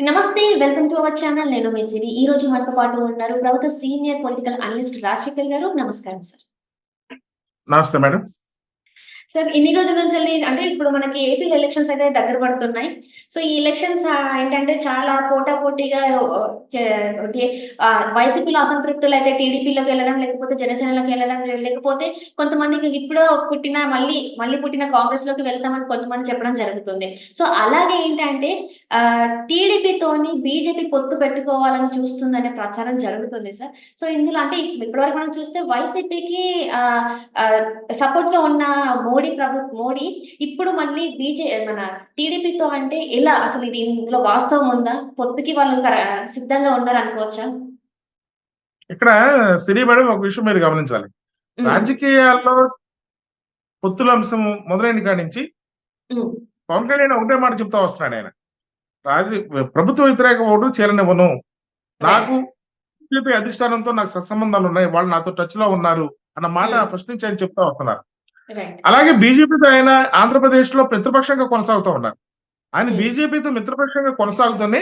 నమస్తే welcome to our channel. నేను మీ సిరి. ఈ రోజు మనతో పాటు ఉన్నారు ప్రభుత్వ సీనియర్ పొలిటికల్ అనలిస్ట్ రాజశేఖర్ గారు. నమస్కారం సార్. నమస్తే మేడం. సార్ ఇన్ని రోజుల నుంచి వెళ్ళి అంటే ఇప్పుడు మనకి ఏపీ ఎలక్షన్స్ అయితే దగ్గర పడుతున్నాయి. సో ఈ ఎలక్షన్స్ ఏంటంటే చాలా పోటాపోటీగా పోటీగా వైసీపీలో అసంతృప్తులు అయితే టీడీపీలోకి వెళ్ళడం లేకపోతే జనసేనలోకి వెళ్ళడం లేకపోతే కొంతమందికి ఇప్పుడు పుట్టిన మళ్ళీ మళ్ళీ పుట్టిన కాంగ్రెస్లోకి వెళ్తామని కొంతమంది చెప్పడం జరుగుతుంది. సో అలాగే ఏంటంటే టీడీపీతోని బీజేపీ పొత్తు పెట్టుకోవాలని చూస్తుందనే ప్రచారం జరుగుతుంది సార్. సో ఇందులో అంటే ఇప్పటివరకు మనం చూస్తే వైసీపీకి సపోర్ట్గా ఉన్న మోడీ ప్రభు మోడీ ఇప్పుడు మళ్ళీ బీజే మన టీడీపీతో అంటే ఎలా అసలు ఇది ఇందులో వాస్తవం ఉందా? పొత్తుకి వాళ్ళు సిద్ధంగా ఉన్నారు అనుకోవచ్చా ఇక్కడ సిరి మేడం ఒక విషయం మీరు గమనించాలి. రాజకీయాల్లో పొత్తుల అంశం మొదలైన కాడి నుంచి పవన్ కళ్యాణ్ ఒకటే మాట చెప్తా వస్తున్నాడు ఆయన. రాజ ప్రభుత్వ వ్యతిరేక ఓటు చేరనివ్వను. నాకు బీజేపీ అధిష్టానంతో నాకు సత్సంబంధాలు ఉన్నాయి. వాళ్ళు నాతో టచ్లో ఉన్నారు అన్న మాట. ఫస్ట్ నుంచి ఆయన చెప్తా వస్తున్నారు. అలాగే బీజేపీతో ఆయన ఆంధ్రప్రదేశ్లో ప్రతిపక్షంగా కొనసాగుతూ ఉన్నారు ఆయన Hmm. బీజేపీతో మిత్రపక్షంగా కొనసాగుతూనే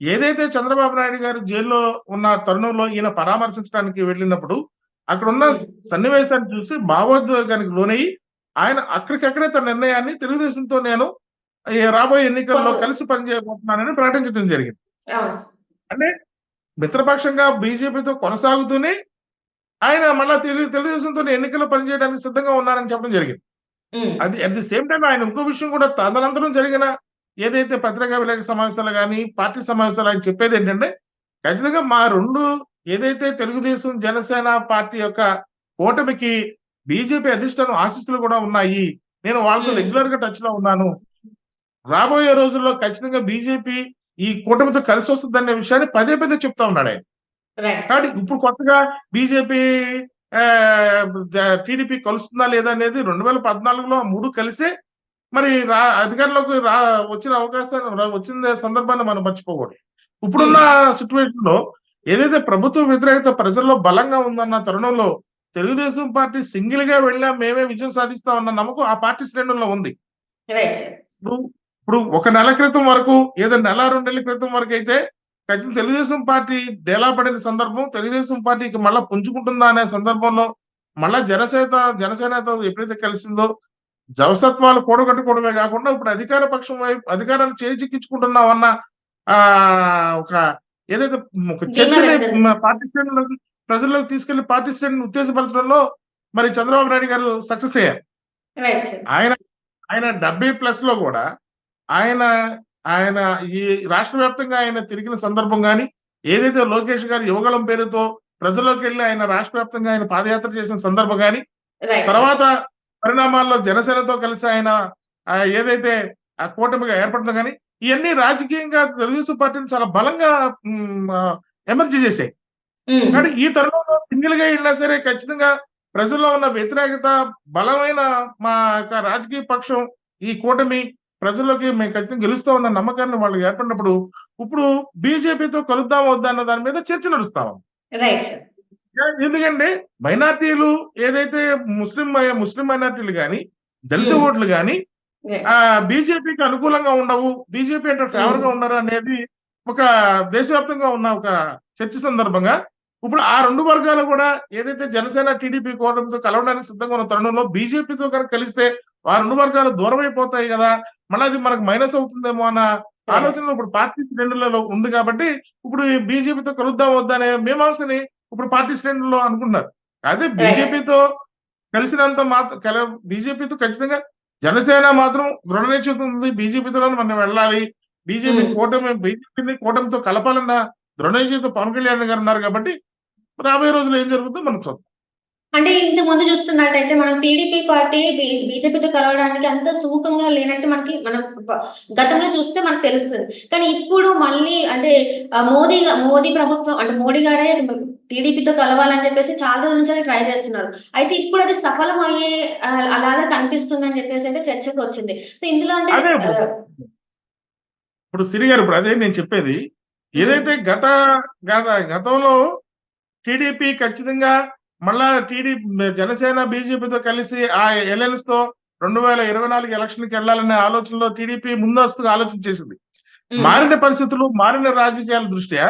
ఏదైతే చంద్రబాబు నాయుడు గారు జైల్లో ఉన్న తరుణంలో ఈయన పరామర్శించడానికి వెళ్ళినప్పుడు అక్కడ ఉన్న Hmm. సన్నివేశాన్ని చూసి భావోద్వేగానికి లోనయ్యి ఆయన అక్కడికక్కడే తన నిర్ణయాన్ని తెలుగుదేశంతో నేను రాబోయే ఎన్నికల్లో కొంత- కలిసి పనిచేయబోతున్నానని ప్రకటించడం జరిగింది. అంటే మిత్రపక్షంగా బీజేపీతో కొనసాగుతూనే ఆయన మళ్ళా తెలుగు తెలుగుదేశంతో ఎన్నికల్లో పనిచేయడానికి సిద్ధంగా ఉన్నారని చెప్పడం జరిగింది. అది అట్ ది సేమ్ టైం ఆయన ఇంకో విషయం కూడా తదనంతరం జరిగిన ఏదైతే పత్రికా విలేక సమావేశాలు కానీ పార్టీ సమావేశాలు ఆయన చెప్పేది ఏంటంటే ఖచ్చితంగా మా రెండు ఏదైతే తెలుగుదేశం జనసేన పార్టీ యొక్క కూటమికి బీజేపీ అధిష్టానం ఆశీస్సులు కూడా ఉన్నాయి నేను వాళ్ళతో. రెగ్యులర్గా టచ్లో ఉన్నాను రాబోయే రోజుల్లో ఖచ్చితంగా బీజేపీ ఈ కూటమితో కలిసి వస్తుందనే విషయాన్ని పదే పదే చెప్తా ఉన్నాడు ఆయన. కాబట్టి ఇప్పుడు కొత్తగా బీజేపీ టీడీపీ కలుస్తుందా లేదా అనేది రెండు వేల పద్నాలుగులో ఆ మూడు కలిసే మరి రా అధికారంలోకి రా వచ్చిన అవకాశాలు రా- వచ్చిన సందర్భాన్ని మనం మర్చిపోకూడదు. ఇప్పుడున్న సిచ్యువేషన్లో ఏదైతే ప్రభుత్వ వ్యతిరేకత ప్రజల్లో బలంగా ఉందన్న తరుణంలో తెలుగుదేశం పార్టీ సింగిల్గా వెళ్ళా మేమే విజయం సాధిస్తామన్న నమ్మకం ఆ పార్టీ శ్రేణుల్లో ఉంది. ఇప్పుడు ఇప్పుడు ఒక నెల క్రితం వరకు ఏదో నెల రెండు నెలల క్రితం వరకు అయితే ఖచ్చితంగా తెలుగుదేశం పార్టీ డేలా పడిన సందర్భం తెలుగుదేశం పార్టీకి మళ్ళా పుంజుకుంటుందా అనే సందర్భంలో మళ్ళా జనసేన జనసేనతో ఎప్పుడైతే కలిసిందో జవసత్వాలు కూడగట్టుకోవడమే కాకుండా ఇప్పుడు అధికార పక్షం వైపు అధికారాన్ని చేజిక్కించుకుంటున్నామన్న ఆ ఒక ఏదైతే ఒక చర్చని. మ- పార్టీ శ్రేణులకు ప్రజల్లోకి తీసుకెళ్ళి పార్టీ శ్రేణిని ఉత్తేజపరచడంలో మరి చంద్రబాబు నాయుడు గారు సక్సెస్ అయ్యారు ఆయన ఆయన డెబ్బై ప్లస్లో కూడా ఆయన ఆయన ఈ రాష్ట్ర వ్యాప్తంగా ఆయన తిరిగిన సందర్భం కానీ ఏదైతే లోకేష్ గారు యువగళం పేరుతో ప్రజల్లోకి వెళ్ళి ఆయన రాష్ట్ర వ్యాప్తంగా ఆయన పాదయాత్ర చేసిన సందర్భం కానీ తర్వాత పరిణామాల్లో జనసేనతో కలిసి ఆయన ఏదైతే ఆ కూటమిగా ఏర్పడిందో కానీ ఇవన్నీ రాజకీయంగా తెలుగుదేశం పార్టీని చాలా బలంగా ఎమర్జీ చేశాయి. కానీ ఈ తరుణంలో సింగిల్గా వెళ్ళినా సరే ఖచ్చితంగా ప్రజల్లో ఉన్న వ్యతిరేకత బలమైన మా యొక్క రాజకీయ పక్షం ఈ కూటమి ప్రజల్లోకి మేము ఖచ్చితంగా గెలుస్తా ఉన్న నమ్మకాన్ని వాళ్ళు ఏర్పడినప్పుడు ఇప్పుడు బీజేపీతో కలుద్దాం వద్దా అన్న దాని మీద చర్చ నడుస్తా ఎందుకంటే మైనార్టీలు ఏదైతే ముస్లిం ముస్లిం మైనార్టీలు కానీ దళిత Hmm. ఓట్లు కానీ రైట్ ఆ బీజేపీకి అనుకూలంగా ఉండవు బీజేపీ అంటే ఫేవర్గా ఉండరు అనేది ఒక దేశవ్యాప్తంగా ఉన్న ఒక చర్చ సందర్భంగా ఇప్పుడు ఆ రెండు వర్గాలు కూడా ఏదైతే జనసేన టీడీపీ కూటమితో కలవడానికి సిద్ధంగా ఉన్న తరుణంలో బీజేపీతో కనుక కలిస్తే ఆ రెండు వర్గాలు దూరం అయిపోతాయి కదా. మళ్ళీ అది మనకు మైనస్ అవుతుందేమో అన్న ఆలోచన ఇప్పుడు పార్టీ శ్రేణులలో ఉంది కాబట్టి ఇప్పుడు ఈ బీజేపీతో కలుద్దాం వద్దా అనే మీమాంసని ఇప్పుడు పార్టీ శ్రేణుల్లో అనుకున్నారు అదే బీజేపీతో కలిసినంత మాత్రం బీజేపీతో ఖచ్చితంగా జనసేన మాత్రం దృఢ నిశ్చయిత ఉంది. బీజేపీతో మనం వెళ్ళాలి. BJP Hmm. కూటమి బీజేపీని కూటమితో కలపాలన్న దృఢ నిశ్చయిత పవన్ కళ్యాణ్ గారు ఉన్నారు కాబట్టి రాబోయే రోజుల్లో ఏం జరుగుతుందో మనం చూద్దాం. అంటే ఇంత ముందు చూస్తున్నట్టయితే మనం టీడీపీ పార్టీ బీజేపీతో కలవడానికి అంత సుముఖంగా లేనట్టు మనకి మనం గతంలో చూస్తే మనకు తెలుస్తుంది. కానీ ఇప్పుడు మళ్ళీ అంటే మోదీ మోదీ ప్రభుత్వం అంటే మోడీ గారే టీడీపీతో కలవాలని చెప్పేసి చాలా రోజుల నుంచి ట్రై చేస్తున్నారు. అయితే ఇప్పుడు అది సఫలం అయ్యే అలాగా కనిపిస్తుంది అని చెప్పేసి అయితే చర్చకు వచ్చింది. సో ఇందులో అంటే ఇప్పుడు సిరి గారు ఇప్పుడు అదే నేను చెప్పేది. ఏదైతే గత గత గతంలో టీడీపీ ఖచ్చితంగా మళ్ళా టీడీ జనసేన బీజేపీతో కలిసి ఆ ఎల్ఎల్స్తో రెండు వేల ఇరవై నాలుగు ఎలక్షన్కి వెళ్ళాలనే ఆలోచనలో టీడీపీ ముందస్తుగా ఆలోచన చేసింది మారిన పరిస్థితులు మారిన రాజకీయాల దృష్ట్యా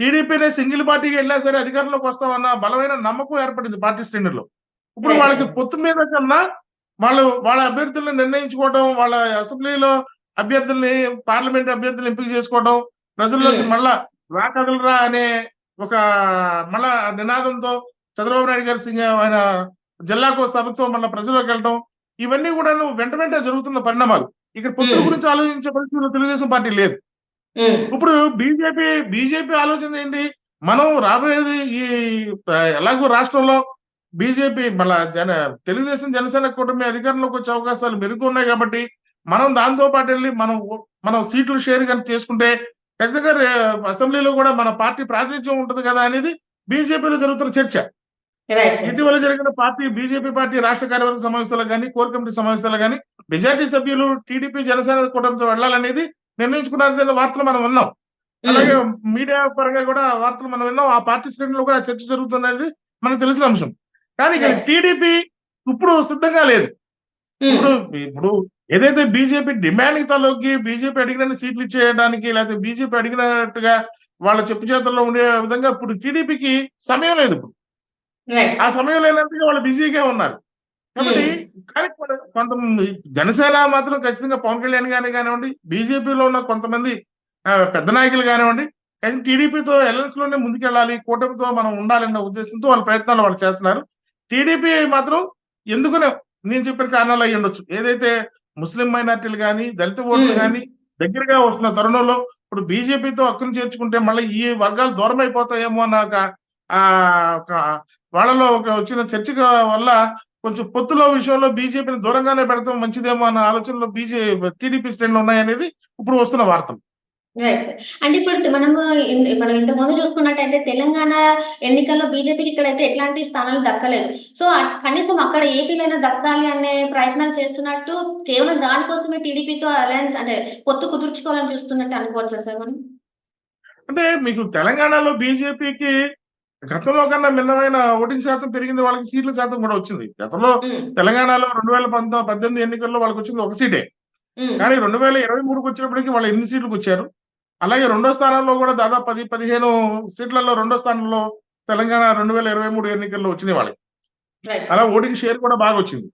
టీడీపీనే సింగిల్ పార్టీకి వెళ్ళినా సరే అధికారంలోకి వస్తామన్న బలమైన నమ్మకం ఏర్పడింది పార్టీ శ్రేణుల్లో ఇప్పుడు Right, వాళ్ళకి. పొత్తు మీద కన్నా వాళ్ళు వాళ్ళ అభ్యర్థులను నిర్ణయించుకోవడం వాళ్ళ అసెంబ్లీలో అభ్యర్థుల్ని పార్లమెంట్ అభ్యర్థులు ఎంపిక చేసుకోవడం ప్రజల్లోకి. మళ్ళా రాకగలరా అనే ఒక మళ్ళా నినాదంతో చంద్రబాబు నాయుడు గారి సింగ ఆయన జిల్లాకు సభతో మళ్ళీ ప్రజల్లోకి వెళ్ళడం ఇవన్నీ కూడా వెంట వెంట జరుగుతున్న పరిణామాలు. ఇక్కడ పొత్తుల. గురించి ఆలోచించే పరిస్థితుల్లో తెలుగుదేశం పార్టీ లేదు. ఇప్పుడు బీజేపీ బీజేపీ ఆలోచన ఏంటి? మనం రాబోయేది ఈ ఎలాగో రాష్ట్రంలో బీజేపీ మళ్ళా జన తెలుగుదేశం జనసేన కూటమి అధికారంలోకి వచ్చే అవకాశాలు మెరుగు ఉన్నాయి కాబట్టి మనం దాంతో పాటు వెళ్ళి మనం మనం సీట్లు షేర్ కనుక చేసుకుంటే ఖచ్చితంగా అసెంబ్లీలో కూడా మన పార్టీ ప్రాతినిధ్యం ఉంటుంది కదా అనేది బీజేపీలో జరుగుతున్న చర్చ. ఇటీవల జరిగిన పార్టీ బీజేపీ పార్టీ రాష్ట్ర కార్యవర్గ సమావేశాలు కానీ కోర్ కమిటీ సమావేశాలు కానీ మెజార్టీ సభ్యులు టీడీపీ జనసేన కూటమితో వెళ్ళాలనేది నిర్ణయించుకున్నారనే వార్తలు మనం విన్నాం. అలాగే మీడియా పరంగా కూడా వార్తలు మనం విన్నాం. ఆ పార్టీ శ్రేణులు కూడా చర్చ జరుగుతున్నది మనకు తెలిసిన అంశం. కానీ. టీడీపీ ఇప్పుడు సిద్ధంగా లేదు. ఇప్పుడు ఇప్పుడు ఏదైతే బీజేపీ డిమాండ్ తలొగ్గి బీజేపీ అడిగిన సీట్లు ఇచ్చేయడానికి లేకపోతే బీజేపీ అడిగినట్టుగా వాళ్ళ చెప్పు చేతుల్లో ఉండే విధంగా ఇప్పుడు టీడీపీకి సమయం లేదు ఇప్పుడు. ఆ సమయం లేనందుకు వాళ్ళు బిజీగా ఉన్నారు. కాబట్టి కానీ కొంత- కొంతమంది జనసేన మాత్రం ఖచ్చితంగా పవన్ కళ్యాణ్ గాని కానివ్వండి బీజేపీలో ఉన్న కొంతమంది పెద్ద నాయకులు కానివ్వండి కానీ టీడీపీతో ఎలయన్స్లోనే ముందుకెళ్ళాలి కూటమితో మనం ఉండాలన్న ఉద్దేశంతో వాళ్ళ ప్రయత్నాలు వాళ్ళు చేస్తున్నారు. టీడీపీ మాత్రం ఎందుకనే నేను చెప్పిన కారణాలు అయ్యి ఉండొచ్చు. ఏదైతే ముస్లిం మైనార్టీలు కానీ దళిత ఓట్లు Hmm. కానీ దగ్గరగా వస్తున్న తరుణంలో ఇప్పుడు బీజేపీతో హక్కును చేర్చుకుంటే మళ్ళీ ఈ వర్గాలు దూరం అయిపోతాయేమో అన్న ఒక వాళ్ళలో ఒక వచ్చిన చర్చ వల్ల కొంచెం పొత్తులో విషయంలో బీజేపీని దూరంగానే పెడతాం మంచిదేమో అన్న ఆలోచనలో బీజేపీ టీడీపీ శ్రేణులు ఉన్నాయనేది ఇప్పుడు వస్తున్న వార్తలు. రైట్ సార్ అంటే ఇప్పుడు మనము ఇన్- మనం ఇంతకు ముందు చూసుకున్నట్టయితే తెలంగాణ ఎన్నికల్లో బీజేపీకి ఇక్కడైతే ఎట్లాంటి స్థానాలు దక్కలేదు. సో కనీసం అక్కడ ఏపీలో దక్కాలి అనే ప్రయత్నాలు చేస్తున్నట్టు కేవలం దానికోసమే టీడీపీతో అలయన్స్ అంటే పొత్తు కుదుర్చుకోవాలని చూస్తున్నట్టు అనుకోవచ్చా సార్ మనం? అంటే మీకు తెలంగాణలో బీజేపీకి గతంలో కన్నా భిన్నమైన ఓటింగ్ శాతం పెరిగింది వాళ్ళకి సీట్ల శాతం కూడా వచ్చింది. గతంలో తెలంగాణలో రెండు వేల పంతొమ్మిది పద్దెనిమిది ఎన్నికల్లో వాళ్ళకి వచ్చింది ఒక సీటే. కానీ రెండు వేల ఇరవై మూడుకి వచ్చినప్పటికీ వాళ్ళు ఎనిమిది సీట్లకు వచ్చారు? అలాగే రెండో స్థానంలో కూడా దాదాపు పది పదిహేను సీట్లలో రెండో స్థానంలో తెలంగాణ రెండు వేల ఇరవై మూడు ఎన్నికల్లో వచ్చినాయి వాళ్ళకి. అలా ఓటింగ్ షేర్ కూడా బాగా వచ్చింది.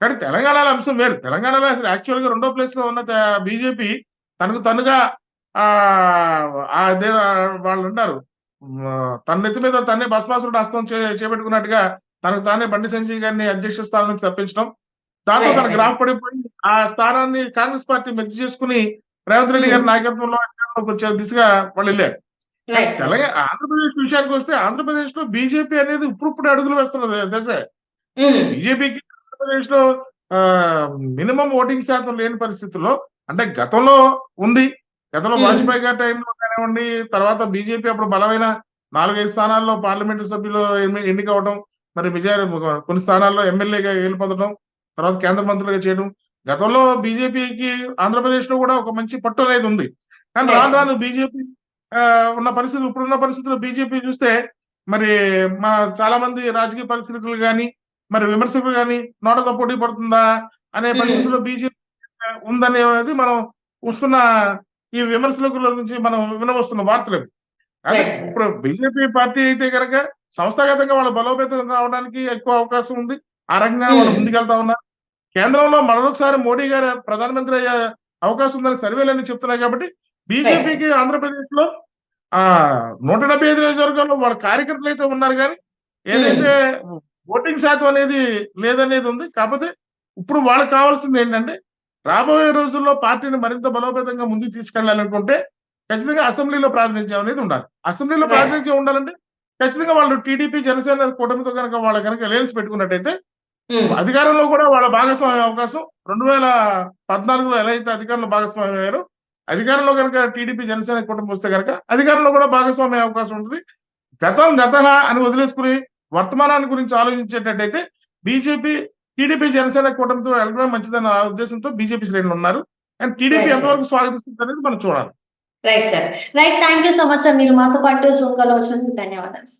కానీ తెలంగాణలో అంశం వేరు. తెలంగాణలో అసలు యాక్చువల్గా రెండో ప్లేస్లో ఉన్న బీజేపీ తనకు తనుగా వాళ్ళు అంటారు తన నెత్తి మీద తన్నే భస్మాసురుడు హస్తం చేపెట్టుకున్నట్టుగా తనకు తానే బండి సంజయ్ గారిని అధ్యక్ష స్థానం నుంచి తప్పించడం. దాంతో Right, తన right. గ్రాఫ్ పడిపోయి ఆ స్థానాన్ని కాంగ్రెస్ పార్టీ మెర్జ్ చేసుకుని రేవంత్ రెడ్డి గారి. నాయకత్వంలో అధికారంలోకి వచ్చే దిశగా వాళ్ళు వెళ్ళారు. తెలంగాణ ఆంధ్రప్రదేశ్ విషయానికి వస్తే ఆంధ్రప్రదేశ్లో బీజేపీ అనేది ఇప్పుడిప్పుడు అడుగులు వేస్తున్న దశ బీజేపీకి ఆంధ్రప్రదేశ్లో మినిమం ఓటింగ్ శాతం లేని పరిస్థితుల్లో అంటే గతంలో ఉంది గతంలో. వాజ్పేయి గారి టైంలో కానివ్వండి తర్వాత బీజేపీ అప్పుడు బలమైన నాలుగైదు స్థానాల్లో పార్లమెంటు సభ్యులు ఎన్ని- ఎన్నిక అవడం మరి విజయ కొన్ని స్థానాల్లో ఎమ్మెల్యేగా గెలుపొందడం తర్వాత కేంద్ర మంత్రులుగా చేయడం గతంలో బీజేపీకి ఆంధ్రప్రదేశ్లో కూడా ఒక మంచి పట్టు అనేది ఉంది కానీ. రాను రాను బీజేపీ ఉన్న పరిస్థితులు ఇప్పుడున్న పరిస్థితుల్లో బీజేపీ చూస్తే మరి మా చాలా మంది రాజకీయ పరిస్థితులు కానీ మరి విమర్శకులు కానీ నోటతో పోటీ పడుతుందా అనే. పరిస్థితుల్లో బీజేపీ ఉందనేది మనం వస్తున్న ఈ విమర్శల గురించి మనం వినవస్తున్న వార్తలు. అదే. ఇప్పుడు బీజేపీ పార్టీ అయితే కనుక సంస్థాగతంగా వాళ్ళ బలోపేతం కావడానికి ఎక్కువ అవకాశం ఉంది ఆ రకంగా వాళ్ళు Hmm. ముందుకెళ్తా ఉన్నారు కేంద్రంలో మరొకసారి మోడీ గారు ప్రధానమంత్రి అయ్యే అవకాశం ఉందని సర్వేలన్నీ చెప్తున్నాయి కాబట్టి బీజేపీకి ఆంధ్రప్రదేశ్లో ఆ నూట డెబ్బై ఐదు నియోజకవర్గాల్లో వాళ్ళ కార్యకర్తలు అయితే ఉన్నారు కానీ ఏదైతే ఓటింగ్ శాతం అనేది లేదనేది ఉంది కాకపోతే ఇప్పుడు వాళ్ళకి కావాల్సింది ఏంటంటే రాబోయే రోజుల్లో పార్టీని మరింత బలోపేతంగా ముందుకు తీసుకెళ్ళాలనుకుంటే ఖచ్చితంగా అసెంబ్లీలో ప్రాతినిధ్యం అనేది ఉండాలి. అసెంబ్లీలో. ప్రాతినిధ్యం ఉండాలంటే ఖచ్చితంగా వాళ్ళు టీడీపీ జనసేన కూటమితో కనుక వాళ్ళ కనుక అలయన్స్ పెట్టుకున్నట్టయితే ఉమ్, అధికారంలో కూడా వాళ్ళ భాగస్వామ్య అవకాశం రెండు వేల పద్నాలుగులో ఎలా అయితే అధికారంలో భాగస్వామ్యం అయ్యారో అధికారంలో కనుక టీడీపీ జనసేన కుటుంబం వస్తే కనుక అధికారంలో కూడా భాగస్వామ్య అవకాశం ఉంటుంది. గతం గత అని వదిలేసుకుని వర్తమానాన్ని గురించి ఆలోచించేటట్టయితే బీజేపీ టీడీపీ జనసేన కూటమితో వెళ్ళడమే మంచిదన్న ఉద్దేశంతో బీజేపీ శ్రేణులు ఉన్నారు. And TDP. ఎంతవరకు స్వాగతిస్తుంది అనేది మనం చూడాలి. Right sir right thank you so much sir మీరు మాతో పాటు జూమ్ కాల్ వచ్చినందుకు ధన్యవాదాలు